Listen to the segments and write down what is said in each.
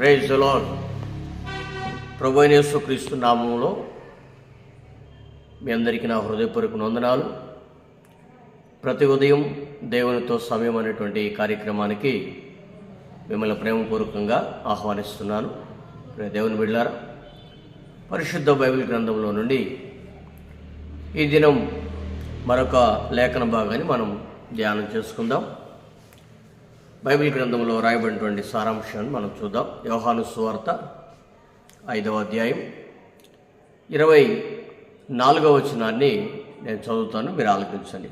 Praise జలోన్ ప్రభు క్రీస్తు నామంలో మీ అందరికీ నా హృదయపూర్వక వందనాలు. ప్రతి ఉదయం దేవునితో సమయం అనేటువంటి ఈ కార్యక్రమానికి మిమ్మల్ని ప్రేమపూర్వకంగా ఆహ్వానిస్తున్నాను. దేవుని బిడ్డారా పరిశుద్ధ బైబిల్ గ్రంథంలో నుండి ఈ దినం మరొక లేఖన భాగాన్ని మనం ధ్యానం చేసుకుందాం. బైబిల్ గ్రంథంలో రాయబడినటువంటి సారాంశాన్ని మనం చూద్దాం. యోహాను సువార్త ఐదవ అధ్యాయం ఇరవై నాలుగవ వచనాన్ని నేను చదువుతాను మీరు ఆలోచించండి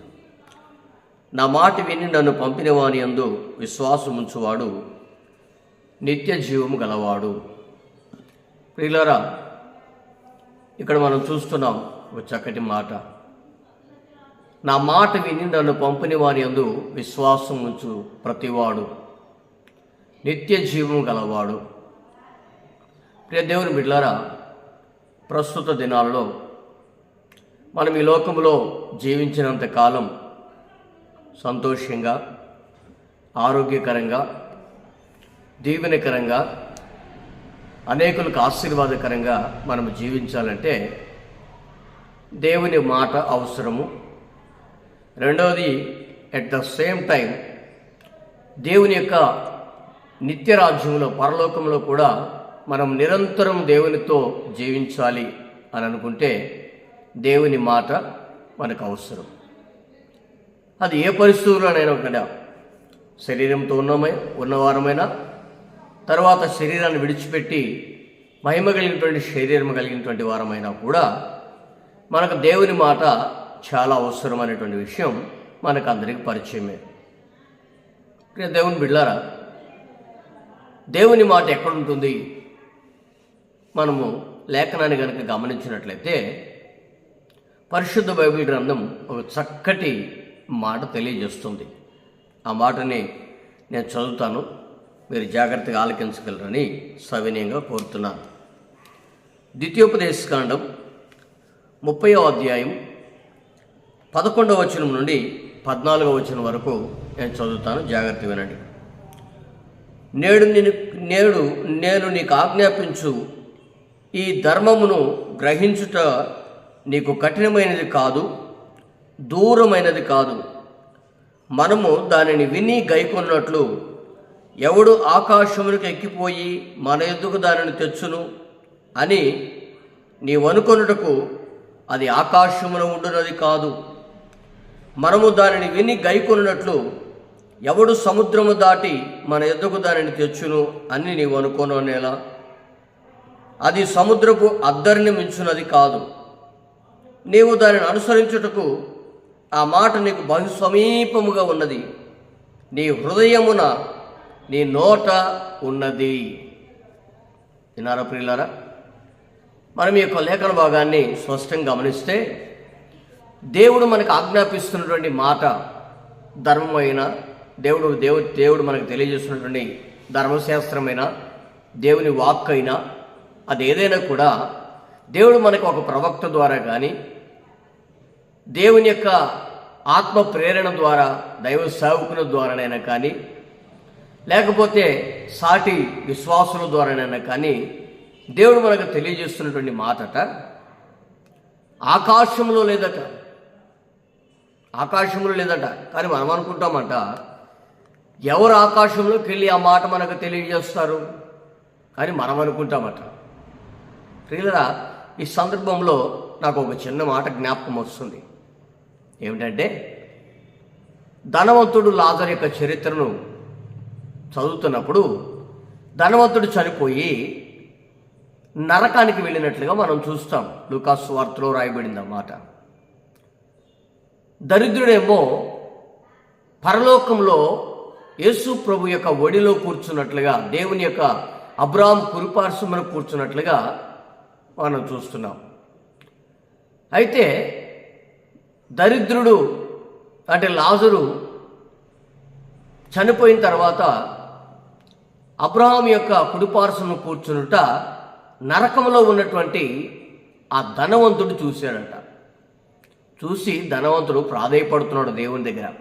నా మాట విని నన్ను పంపినవాని అందు యందు విశ్వాసం ఉంచువాడు నిత్య జీవము గలవాడు. ప్రియులరా ఇక్కడ మనం చూస్తున్నాం ఒక చక్కటి మాట. నా మాట విని నన్ను పంపిన వారి యందు విశ్వాసం ఉంచు ప్రతివాడు. నిత్య జీవం గలవాడు. ప్రియ దేవుని బిడ్లారా ప్రస్తుత దినాల్లో మనం ఈ లోకంలో జీవించినంత కాలం సంతోషంగా ఆరోగ్యకరంగా దీవెనకరంగా అనేకులకు ఆశీర్వాదకరంగా మనం జీవించాలంటే దేవుని మాట అవసరము. రెండవది ఎట్ ద సేమ్ టైం దేవుని యొక్క నిత్య రాజ్యంలో పరలోకంలో కూడా మనం నిరంతరం దేవునితో జీవించాలి అని అనుకుంటే దేవుని మాట మనకు అవసరం. అది ఏ పరిస్థితుల్లోనైనా కదా శరీరంతో ఉన్నమై ఉన్నవారమైనా తర్వాత శరీరాన్ని విడిచిపెట్టి మహిమ కలిగినటువంటి శరీరం కలిగినటువంటి వారమైనా కూడా మనకు దేవుని మాట చాలా అవసరం అనేటువంటి విషయం మనకు అందరికీ పరిచయమే దేవుని బిడ్డారా దేవుని మాట ఎక్కడుంటుంది? మనము లేఖనాన్ని కనుక గమనించినట్లయితే పరిశుద్ధ బైబిల్ గ్రంథం ఒక చక్కటి మాట తెలియజేస్తుంది. ఆ మాటని నేను చదువుతాను. మీరు జాగ్రత్తగా ఆలకించగలరని సవినయంగా కోరుతున్నాను. ద్వితీయోపదేశకాండం ముప్పయో అధ్యాయం పదకొండవ వచనం నుండి పద్నాలుగవ వచనం వరకు నేను చదువుతాను. జాగ్రత్త వినండి. నేడు నేను నేడు నేను నీకు ఆజ్ఞాపించు. ఈ ధర్మమును గ్రహించుట నీకు కఠినమైనది కాదు దూరమైనది కాదు. మనము దానిని విని గైకొన్నట్లు ఎవడు ఆకాశములకు ఎక్కిపోయి మన ఎద్దుకు దానిని తెచ్చును అని నీవనుకొనుటకు అది ఆకాశమున ఉండునది కాదు. మనము దానిని విని గైకొన్నట్లు ఎవడు సముద్రము దాటి మన ఎద్దకు దానిని తెచ్చును అని నీవు అనుకోననేలా అది సముద్రపు అద్దరిని మించున్నది కాదు. నీవు దానిని అనుసరించుటకు ఆ మాట నీకు బహు సమీపముగా ఉన్నది. నీ హృదయమున నీ నోట ఉన్నది. వినారా ప్రియులారా? మనం ఈ యొక్క లేఖన భాగాన్ని స్పష్టంగా గమనిస్తే దేవుడు మనకు ఆజ్ఞాపిస్తున్నటువంటి మాట ధర్మమైన దేవుడు దేవు దేవుడు మనకు తెలియజేస్తున్నటువంటి ధర్మశాస్త్రమైన దేవుని వాక్ అయినా అది ఏదైనా కూడా దేవుడు మనకు ఒక ప్రవక్త ద్వారా కానీ దేవుని యొక్క ఆత్మ ప్రేరణ ద్వారా దైవ సేవకుల ద్వారానైనా కానీ లేకపోతే సాటి విశ్వాసుల ద్వారానైనా కానీ దేవుడు మనకు తెలియజేస్తున్నటువంటి మాటట ఆకాశంలో లేదట. ఆకాశంలో లేదంట. కానీ మనం అనుకుంటామంట ఎవరు ఆకాశంలోకి వెళ్ళి ఆ మాట మనకు తెలియజేస్తారు? అని మనం అనుకుంటామట. ప్రియులరా ఈ సందర్భంలో నాకు ఒక చిన్న మాట జ్ఞాపకం వస్తుంది. ఏమిటంటే ధనవంతుడు లాజర్ యొక్క చరిత్రను చదువుతున్నప్పుడు ధనవంతుడు చనిపోయి నరకానికి వెళ్ళినట్లుగా మనం చూస్తాం. లూకాస్ వార్తలో రాయబడింది అన్నమాట దరిద్రుడేమో పరలోకంలో యేసు ప్రభు యొక్క ఒడిలో కూర్చున్నట్లుగా దేవుని యొక్క అబ్రామ్ కురుపార్శ్వమును కూర్చున్నట్లుగా మనం చూస్తున్నాం. అయితే దరిద్రుడు అంటే లాజరు చనిపోయిన తర్వాత అబ్రహాం యొక్క కుడిపార్శ్వను కూర్చునుట నరకంలో ఉన్నటువంటి ఆ ధనవంతుడు చూశాడట. చూసి ధనవంతుడు ప్రాధేయపడుతున్నాడు దేవుని దగ్గర.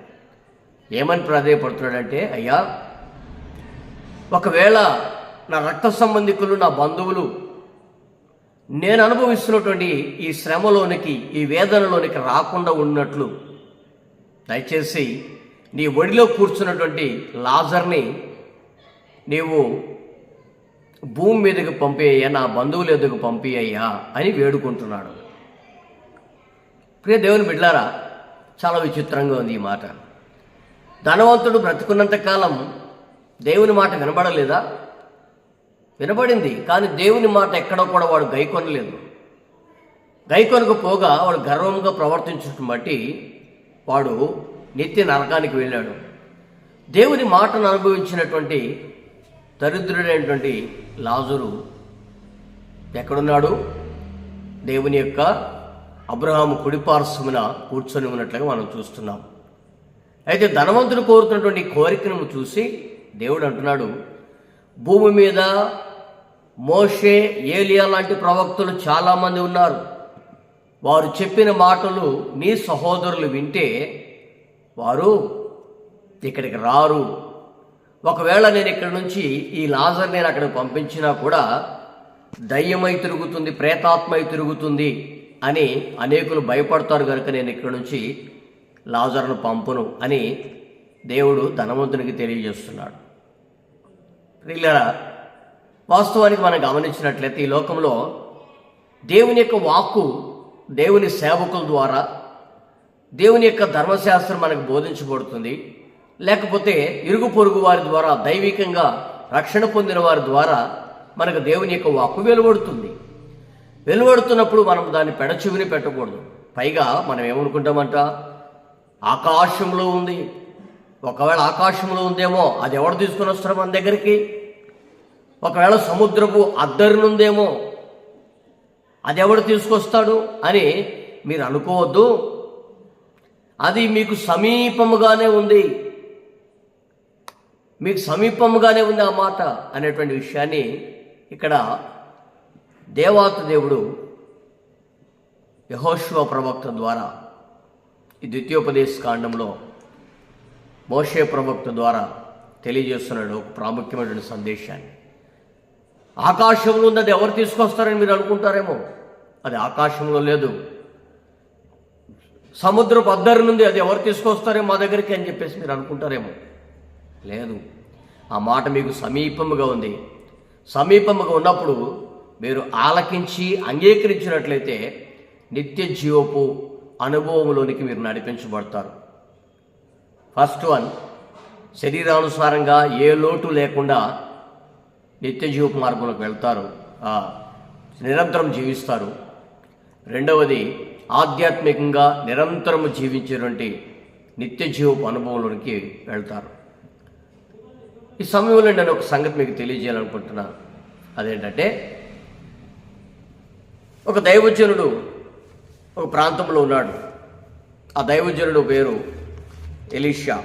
ఏమని ప్రాధేయపడుతున్నాడంటే అయ్యా ఒకవేళ నా రక్త సంబంధికులు నా బంధువులు నేను అనుభవిస్తున్నటువంటి ఈ శ్రమలోనికి ఈ వేదనలోనికి రాకుండా ఉన్నట్లు దయచేసి నీ ఒడిలో కూర్చున్నటువంటి లాజర్ని నీవు భూమి మీదకి పంపేయ్యా నా బంధువుల ఎదుగు పంపియ్యా అని వేడుకుంటున్నాడు. ప్రియ దేవుని బిడ్డారా చాలా విచిత్రంగా ఉంది ఈ మాట. ధనవంతుడు బ్రతుకున్నంత కాలం దేవుని మాట వినబడలేదా? వినబడింది కానీ దేవుని మాట ఎక్కడో కూడా వాడు గైకొనలేదు గైకొనకు పోగా వాడు గర్వంగా ప్రవర్తించడం బట్టి వాడు నిత్య నరకానికి వెళ్ళాడు. దేవుని మాటను అనుభవించినటువంటి దరిద్రుడైనటువంటి లాజురు ఎక్కడున్నాడు? దేవుని యొక్క అబ్రహాము కుడిపార్శ్వమున కూర్చొని ఉన్నట్లుగా మనం చూస్తున్నాం. అయితే ధనవంతుడు కోరుతున్నటువంటి కోరికను చూసి దేవుడు అంటున్నాడు భూమి మీద మోషే ఏలియా లాంటి ప్రవక్తలు చాలామంది ఉన్నారు. వారు చెప్పిన మాటలు నీ సహోదరులు వింటే వారు ఇక్కడికి రారు. ఒకవేళ నేను ఇక్కడ నుంచి ఈ లాజర్ నేను అక్కడికి పంపించినా కూడా దయ్యమై తిరుగుతుంది ప్రేతాత్మై తిరుగుతుంది. అని అనేకులు భయపడతారు కనుక నేను ఇక్కడి నుంచి లాజర్ను పంపును అని దేవుడు ధనవంతునికి తెలియజేస్తున్నాడు. ప్రియులరా వాస్తవానికి మనం గమనించినట్లయితే ఈ లోకంలో దేవుని యొక్క వాక్కు దేవుని సేవకుల ద్వారా దేవుని యొక్క ధర్మశాస్త్రం మనకు బోధించబడుతుంది. లేకపోతే ఇరుగు పొరుగు వారి ద్వారా దైవికంగా రక్షణ పొందిన వారి ద్వారా మనకు దేవుని యొక్క వాక్కు వెలువడుతుంది. వెలువడుతున్నప్పుడు మనం దాన్ని పెడచెవిని పెట్టకూడదు. పైగా మనం ఏమనుకుంటామంట? ఆకాశంలో ఉంది. ఒకవేళ ఆకాశంలో ఉందేమో అది ఎవడు తీసుకుని వస్తారు మన దగ్గరికి? ఒకవేళ సముద్రపు అద్దరినుందేమో అది ఎవడు తీసుకొస్తాడు అని మీరు అనుకోవద్దు. అది మీకు సమీపముగానే ఉంది. మీకు సమీపముగానే ఉంది ఆ మాట అనేటువంటి విషయాన్ని ఇక్కడ దేవాత దేవుడు యహోశివ ప్రవక్త ద్వారా ఈ ద్వితీయోపదేశ కాండంలో మోషే ప్రవక్త ద్వారా తెలియజేస్తున్నాడు ఒక ప్రాముఖ్యమైనటువంటి సందేశాన్ని. ఆకాశంలో ఉన్నది ఎవరు తీసుకొస్తారని మీరు అనుకుంటారేమో? అది ఆకాశంలో లేదు. సముద్రపు అద్దరి నుండి అది ఎవరు తీసుకొస్తారేమో మా దగ్గరికి అని చెప్పేసి మీరు అనుకుంటారేమో? లేదు. ఆ మాట మీకు సమీపముగా ఉంది. సమీపముగా ఉన్నప్పుడు మీరు ఆలకించి అంగీకరించినట్లయితే నిత్య జీవపు అనుభవంలోనికి మీరు నడిపించబడతారు. ఫస్ట్ వన్ శరీరానుసారంగా ఏ లోటు లేకుండా నిత్య జీవపు మార్గంలోకి వెళ్తారు. నిరంతరం జీవిస్తారు. రెండవది ఆధ్యాత్మికంగా నిరంతరం జీవించేటువంటి నిత్య జీవపు అనుభవంలోనికి వెళ్తారు. ఈ సమయంలో నేను ఒక సంగతి మీకు తెలియజేయాలనుకుంటున్నాను అదేంటంటే ఒక దైవజనుడు ఒక ప్రాంతంలో ఉన్నాడు. ఆ దైవజనుడు పేరు ఎలీషా.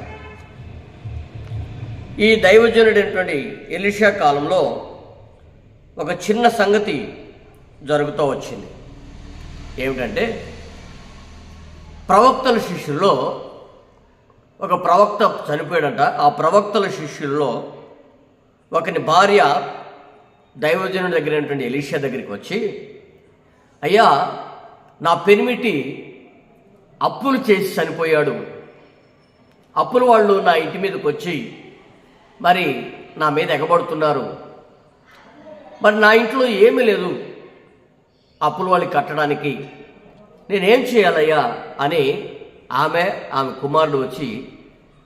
ఈ దైవజనుడైనటువంటి ఎలీషా కాలంలో ఒక చిన్న సంగతి జరుగుతూ వచ్చింది. ఏమిటంటే ప్రవక్తల శిష్యుల్లో ఒక ప్రవక్త చనిపోయాడంట. ఆ ప్రవక్తల శిష్యుల్లో ఒకని భార్య దైవజనుడి దగ్గర ఎలీషా దగ్గరికి వచ్చి అయ్యా నా పెనిమిటి అప్పులు చేసి చనిపోయాడు. అప్పుల వాళ్ళు నా ఇంటి మీదకి వచ్చి మరి నా మీద ఎగబడుతున్నారు. మరి నా ఇంట్లో ఏమీ లేదు. అప్పుల వాళ్ళకి కట్టడానికి నేనేం చేయాలయ్యా అని ఆమె ఆమె కుమారుడు వచ్చి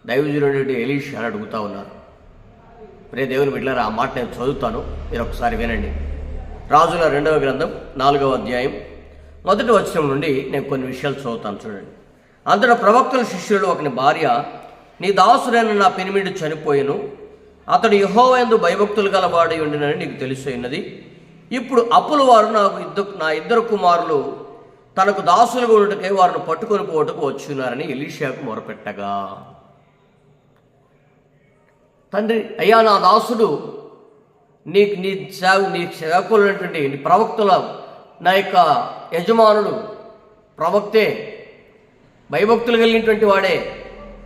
దైవజనుడు ఎలీష్ అని అడుగుతా ఉన్నారు. రే దేవుని బిడ్డలారా ఆ మాట నేను చదువుతాను. మీరు ఒకసారి వినండి. రాజుల రెండవ గ్రంథం నాలుగవ అధ్యాయం. మొదటి వచనం నుండి నేను కొన్ని విషయాలు చదువుతాను చూడండి. అంతటా ప్రవక్తల శిష్యుడు ఒకని భార్య నీ దాసుడైన నా పెనిమిడి చనిపోయాను. అతడు యహోవైందు భయభక్తులు గలవాడి ఉండినని నీకు తెలిసి ఉన్నది ఇప్పుడు అప్పుల వారు నాకు ఇద్దరు నా ఇద్దరు కుమారులు తనకు దాసులుగా ఉండటకై వారిని పట్టుకొని పోవటకు వచ్చున్నారని ఎలీషాకు మొరపెట్టగా. తండ్రి అయ్యా నా దాసుడు నీకు నీ సేవ నీ సేవకులైనటువంటి నీ ప్రవక్తుల నా యొక్క యజమానుడు ప్రవక్తే భయభక్తులు కలిగినటువంటి వాడే.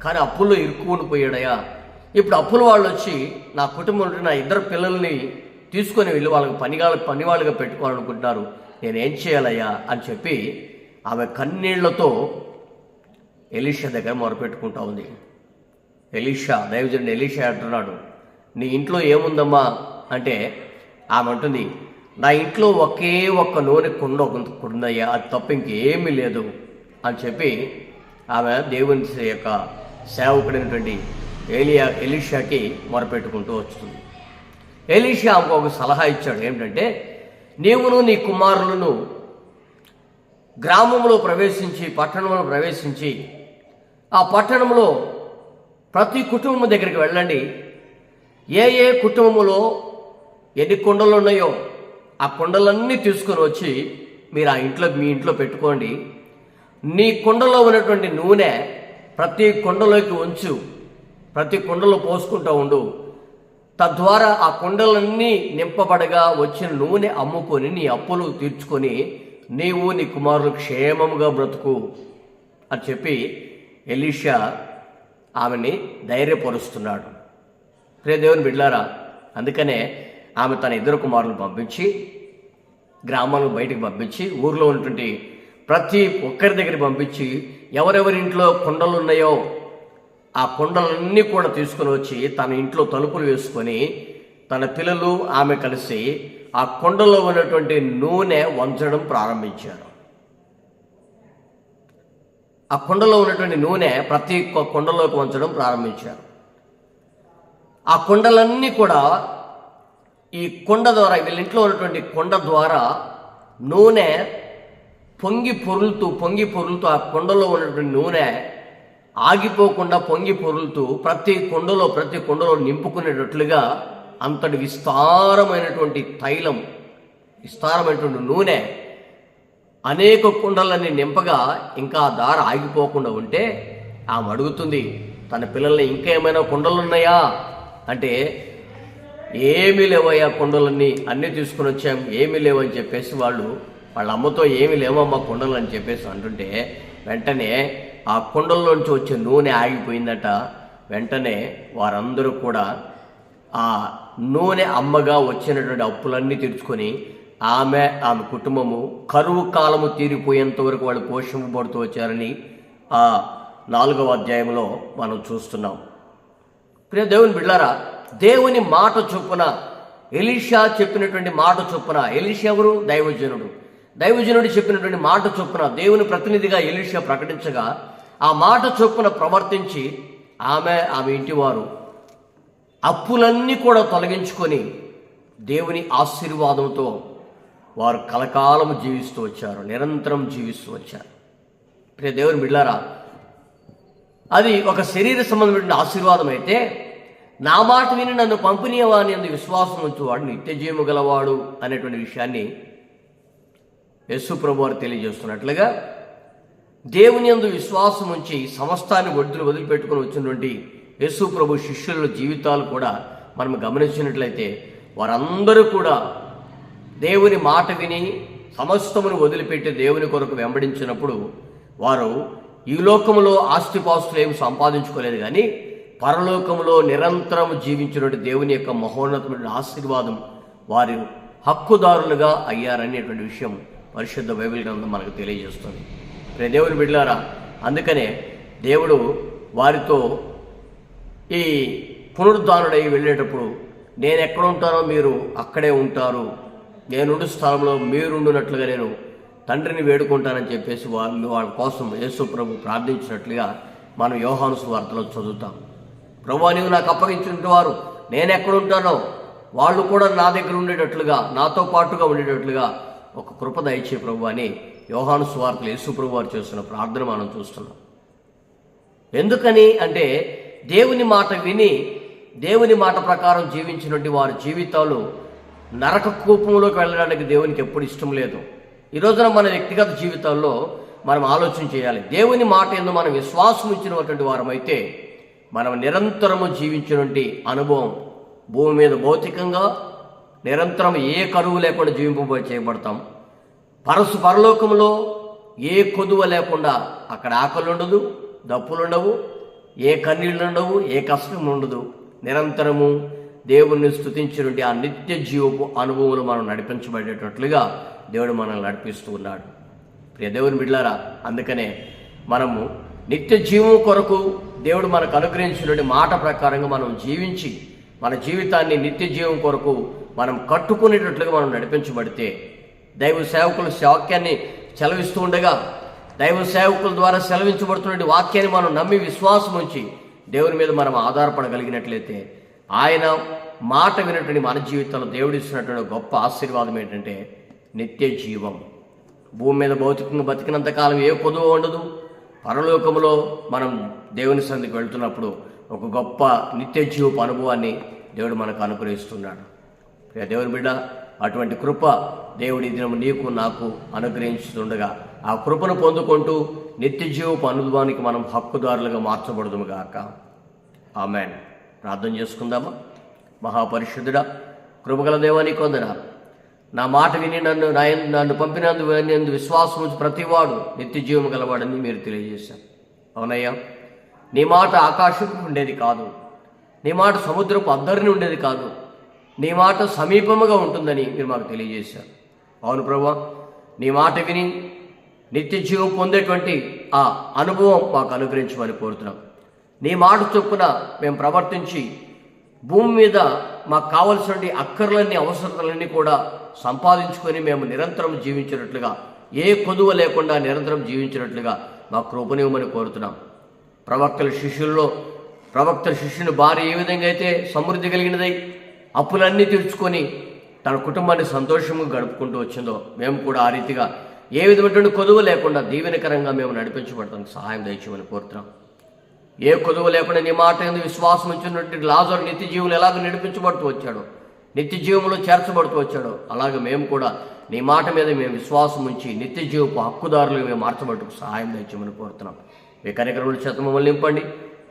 కానీ అప్పుల్లో ఇరుక్కుని పోయాడయా ఇప్పుడు అప్పుల వాళ్ళు వచ్చి నా కుటుంబంలో నా ఇద్దరు పిల్లల్ని తీసుకొని వెళ్ళి వాళ్ళకి పనిగా పనివాళ్ళుగా పెట్టుకోవాలనుకుంటున్నారు. నేనేం చేయాలయ్యా అని చెప్పి ఆమె కన్నీళ్ళతో ఎలీషా దగ్గర మొరపెట్టుకుంటా ఉంది. ఎలీషా దైవజనుడు ఎలీషా అంటున్నాడు నీ ఇంట్లో ఏముందమ్మా? అంటే ఆమె అంటుంది నా ఇంట్లో ఒకే ఒక్క నూనె కుండ ఒక అది తప్ప ఇంకేమీ లేదు అని చెప్పి ఆమె దేవుని యొక్క సేవకుడైనటువంటి ఏలియా ఎలీషాకి మొరపెట్టుకుంటూ వస్తుంది. ఎలీషా ఆమెకు ఒక సలహా ఇచ్చాడు ఏమిటంటే నీవును నీ కుమారులను గ్రామంలో ప్రవేశించి పట్టణంలో ప్రవేశించి ఆ పట్టణంలో ప్రతి కుటుంబం దగ్గరికి వెళ్ళండి. ఏ ఏ కుటుంబంలో ఎన్ని కుండలు ఉన్నాయో ఆ కుండలన్నీ తీసుకొని వచ్చి మీరు ఆ ఇంట్లో మీ ఇంట్లో పెట్టుకోండి. నీ కుండలో ఉన్నటువంటి నూనె ప్రతి కుండలోకి ఉంచు. ప్రతి కుండలో పోసుకుంటూ ఉండు. తద్వారా ఆ కుండలన్నీ నింపబడగా వచ్చిన నూనె అమ్ముకొని నీ అప్పులు తీర్చుకొని నీవు నీ కుమారులు క్షేమముగా బ్రతుకు అని చెప్పి ఎలీషా ఆమెని ధైర్యపరుస్తున్నాడు. ప్రియ దేవుని బిడ్లారా అందుకనే ఆమె తన ఇద్దరు కుమారులు పంపించి గ్రామాలను బయటకు పంపించి ఊర్లో ఉన్నటువంటి ప్రతి ఒక్కరి దగ్గర పంపించి ఎవరెవరి ఇంట్లో కుండలు ఉన్నాయో ఆ కుండలన్నీ కూడా తీసుకొని వచ్చి తన ఇంట్లో తలుపులు వేసుకొని తన పిల్లలు ఆమె కలిసి ఆ కుండలో ఉన్నటువంటి నూనె వంచడం ప్రారంభించారు. ఆ కుండలో ఉన్నటువంటి నూనె ప్రతి కొండలోకి కుండలోకి వంచడం ప్రారంభించారు. ఆ కుండలన్నీ కూడా ఈ కుండ ద్వారా వీళ్ళ ఇంట్లో ఉన్నటువంటి కుండ ద్వారా నూనె పొంగి పొరులుతూ పొంగి పొరులుతూ ఆ కుండలో ఉన్నటువంటి నూనె ఆగిపోకుండా పొంగి పొరులుతూ ప్రతి కుండలో ప్రతి కుండలో నింపుకునేటట్లుగా అంతటి విస్తారమైనటువంటి తైలం విస్తారమైనటువంటి నూనె అనేక కుండలని నింపగా ఇంకా ఆ దార ఆగిపోకుండా ఉంటే ఆమె అడుగుతుంది తన పిల్లల్ని ఇంకా ఏమైనా కుండలు ఉన్నాయా అంటే ఏమీ లేవయ్యా కుండలన్నీ అన్నీ తీసుకుని వచ్చాం ఏమీ లేవని చెప్పేసి వాళ్ళు వాళ్ళ అమ్మతో ఏమీ లేవమ్మా కుండలు అని చెప్పేసి అంటుంటే వెంటనే ఆ కుండల్లోంచి వచ్చే నూనె ఆగిపోయిందట. వెంటనే వారందరూ కూడా ఆ నూనె అమ్మగా వచ్చినటువంటి అప్పులన్నీ తీర్చుకొని ఆమె ఆమె కుటుంబము కరువు కాలము తీరిపోయేంత వరకు వాళ్ళు పోషింపబడుతూ వచ్చారని ఆ నాలుగవ అధ్యాయంలో మనం చూస్తున్నాం. ప్రియ దేవుని బిళ్ళారా దేవుని మాట చొప్పున ఎలీషా చెప్పినటువంటి మాట చొప్పున ఎలీషా ఎవరు? దైవజనుడు. దైవజనుడు చెప్పినటువంటి మాట చొప్పున దేవుని ప్రతినిధిగా ఎలీషా ప్రకటించగా ఆ మాట చొప్పున ప్రవర్తించి ఆమె ఆమె ఇంటివారు అప్పులన్నీ కూడా తొలగించుకొని దేవుని ఆశీర్వాదంతో వారు కలకాలము జీవిస్తూ వచ్చారు నిరంతరం జీవిస్తూ వచ్చారు. ప్రియ దేవుని బిళ్ళారా అది ఒక శరీర సంబంధమైన ఆశీర్వాదం అయితే నా మాట విని నన్ను పంపిణీయవాని అందు విశ్వాసం ఉంచువాడు నిత్య జీవము గలవాడు అనేటువంటి విషయాన్ని యేసు ప్రభు వారు తెలియజేస్తున్నట్లుగా దేవుని యందు విశ్వాసం ఉంచి సమస్తాన్ని ఒడ్డును వదిలిపెట్టుకుని వచ్చినటువంటి యేసు ప్రభు శిష్యుల జీవితాలు కూడా మనం గమనించినట్లయితే వారందరూ కూడా దేవుని మాట విని సమస్తమును వదిలిపెట్టి దేవుని కొరకు వెంబడించినప్పుడు వారు ఈ లోకంలో ఆస్తిపాస్తులు ఏమి సంపాదించుకోలేదు కానీ పరలోకంలో నిరంతరం జీవించినటువంటి దేవుని యొక్క మహోన్నతమైన ఆశీర్వాదం వారి హక్కుదారులుగా అయ్యారనేటువంటి విషయం పరిశుద్ధ బైబిల్ గ్రంథం మనకు తెలియజేస్తుంది. ప్రే దేవుని బిడ్డారా అందుకనే దేవుడు వారితో ఈ పునరుద్ధానుడై వెళ్ళేటప్పుడు నేను ఎక్కడ ఉంటానో మీరు అక్కడే ఉంటారు. నేనుండు స్థలంలో మీరుండునట్లుగా నేను తండ్రిని వేడుకుంటానని చెప్పేసి వాళ్ళు వాళ్ళ కోసం యేసు ప్రభు ప్రార్థించినట్లుగా మనం యోహాను వార్తలో చదువుతాం. ప్రభు నీవు నాకు అప్పగించిన వారు నేను ఎక్కడుంటానో వాళ్ళు కూడా నా దగ్గర ఉండేటట్లుగా నాతో పాటుగా ఉండేటట్లుగా ఒక కృప దయచే ప్రభు అని యోహాను స్వార్థలు యేసు ప్రభు వారు చేస్తున్న ప్రార్థన మనం చూస్తున్నాం. ఎందుకని అంటే దేవుని మాట విని దేవుని మాట ప్రకారం జీవించినటువంటి వారి జీవితాలు నరక కూపంలోకి వెళ్ళడానికి దేవునికి ఎప్పుడు ఇష్టం లేదు. ఈ రోజున మన వ్యక్తిగత జీవితాల్లో మనం ఆలోచన చేయాలి. దేవుని మాట ఎందు మనం విశ్వాసం ఇచ్చినటువంటి వారమైతే మనం నిరంతరము జీవించినటువంటి అనుభవం భూమి మీద భౌతికంగా నిరంతరం ఏ కరువు లేకుండా జీవింప చేయబడతాం. పరసు పరలోకంలో ఏ కొదువ లేకుండా అక్కడ ఆకలి ఉండదు దప్పులు ఉండవు ఏ కన్నీళ్ళు ఉండవు ఏ కష్టం ఉండదు. నిరంతరము దేవుణ్ణి స్థుతించినటువంటి ఆ నిత్య జీవపు అనుభవములు మనం నడిపించబడేటట్లుగా దేవుడు మనల్ని నడిపిస్తూ ఉన్నాడు. ప్రియ దేవుని బిడ్లారా అందుకనే మనము నిత్య జీవం కొరకు దేవుడు మనకు అనుగ్రహించినటువంటి మాట ప్రకారంగా మనం జీవించి మన జీవితాన్ని నిత్య జీవం కొరకు మనం కట్టుకునేటట్లుగా మనం నడిపించబడితే దైవ సేవకులు వాక్యాన్ని సెలవిస్తూ ఉండగా దైవ సేవకుల ద్వారా సెలవించబడుతున్న వాక్యాన్ని మనం నమ్మి విశ్వాసం ఉంచి దేవుని మీద మనం ఆధారపడగలిగినట్లయితే ఆయన మాట వినటువంటి మన జీవితంలో దేవుడు ఇస్తున్నటువంటి గొప్ప ఆశీర్వాదం ఏంటంటే నిత్య జీవం. భూమి మీద భౌతికంగా బతికినంత కాలం ఏ పొదువు ఉండదు. పరలోకంలో మనం దేవుని సందికి వెళ్తున్నప్పుడు ఒక గొప్ప నిత్య జీవపు అనుభవాన్ని దేవుడు మనకు అనుగ్రహిస్తున్నాడు. దేవుని బిడ్డ అటువంటి కృప దేవుడి దినం నీకు నాకు అనుగ్రహించుతుండగా ఆ కృపను పొందుకుంటూ నిత్య జీవపు అనుభవానికి మనం హక్కుదారులుగా మార్చబడదుము గాక. ఆమెన్. ప్రార్థన చేసుకుందామా? మహాపరిశుద్ధుడా కృపగల దేవానికి వందనాలు. నా మాట విని నన్ను నన్ను పంపినందు వినందు విశ్వాసం ప్రతివాడు నిత్య జీవం గలవాడని మీరు తెలియజేశారు. అవునయ్యా నీ మాట ఆకాశం ఉండేది కాదు. నీ మాట సముద్రపు అద్దరిని ఉండేది కాదు. నీ మాట సమీపముగా ఉంటుందని మీరు మాకు తెలియజేశారు. అవును ప్రభా నీ మాట విని నిత్య జీవం పొందేటువంటి ఆ అనుభవం మాకు అనుగ్రహించమని కోరుతున్నాం. నీ మాట చొప్పున మేము ప్రవర్తించి భూమి మీద మాకు కావలసిన అక్కర్లన్నీ అవసరతలన్నీ కూడా సంపాదించుకొని మేము నిరంతరం జీవించినట్లుగా ఏ కొదువ లేకుండా నిరంతరం జీవించినట్లుగా మా కృపనివ్వమని కోరుతున్నాం. ప్రవక్తల శిష్యుల్లో ప్రవక్తల శిష్యుని భార్య ఏ విధంగా అయితే సమృద్ధి కలిగినదై అప్పులన్నీ తీర్చుకొని తన కుటుంబాన్ని సంతోషంగా గడుపుకుంటూ వచ్చిందో మేము కూడా ఆ రీతిగా ఏ విధమైనటువంటి కొదువ లేకుండా దీవెనకరంగా మేము నడిపించబడటానికి సహాయం దయచేయమని కోరుతున్నాం. ఏ కొదువ లేకుండా నీ మాట ఎందు విశ్వాసం ఇచ్చినటువంటి లాజర్ నిత్య జీవులు ఎలాగ నడిపించబడుతూ వచ్చాడో? నిత్య జీవంలో చేర్చబడుతూ వచ్చాడో? అలాగే మేము కూడా నీ మాట మీద మేము విశ్వాసం ఉంచి నిత్య జీవపు హక్కుదారులు మేము మార్చబట్టుకు సహాయం దయచేయమని కోరుతున్నాం. మీ కార్యక్రమాల చేత మమ్మల్ని నింపండి.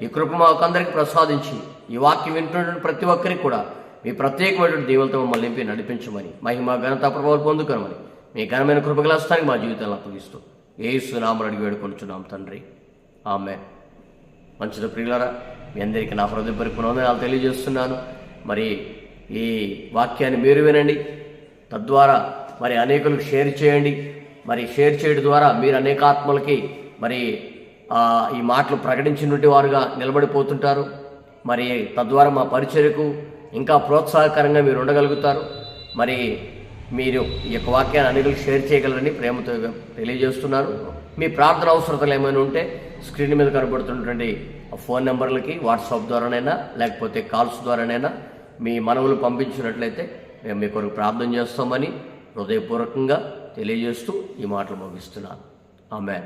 ఈ కృప మాకు అందరికీ ప్రసాదించి ఈ వాక్యం వింటున్న ప్రతి ఒక్కరికి కూడా మీ ప్రత్యేకమైనటువంటి దీవులతో మమ్మల్ని నింపి నడిపించమని మహిమ ఘనత ప్రభావాలు పొందుకోమని మీ ఘనమైన కృపగలస్తానికి మా జీవితాలను అప్పగిస్తూ ఏ సునామని అడిగి వేడుకొంచున్నాం తండ్రి. ఆమె మంచిది ప్రియులరా మీ అందరికీ నా హృదయపరిపూర్ణ వందనాలు తెలియజేస్తున్నాను. మరి ఈ వాక్యాన్ని మీరు వినండి. తద్వారా మరి అనేకులకు షేర్ చేయండి. మరి షేర్ చేయడం ద్వారా మీరు అనేక ఆత్మలకి మరి ఈ మాటలు ప్రకటించినటువంటి వారుగా నిలబడిపోతుంటారు. మరి తద్వారా మా పరిచర్యకు ఇంకా ప్రోత్సాహకరంగా మీరు ఉండగలుగుతారు. మరి మీరు ఈ యొక్క వాక్యాన్ని అనేకులకు షేర్ చేయగలరని ప్రేమతో తెలియజేస్తున్నారు మీ ప్రార్థన అవసరతలు ఏమైనా ఉంటే స్క్రీన్ మీద కనబడుతున్నటువంటి ఆ ఫోన్ నెంబర్లకి వాట్సాప్ ద్వారానైనా లేకపోతే కాల్స్ ద్వారానైనా మీ మనవులు పంపించినట్లయితే మేము మీ కొరకు ప్రార్థన చేస్తామని హృదయపూర్వకంగా తెలియజేస్తూ ఈ మాటలు ముగిస్తున్నాను. ఆమె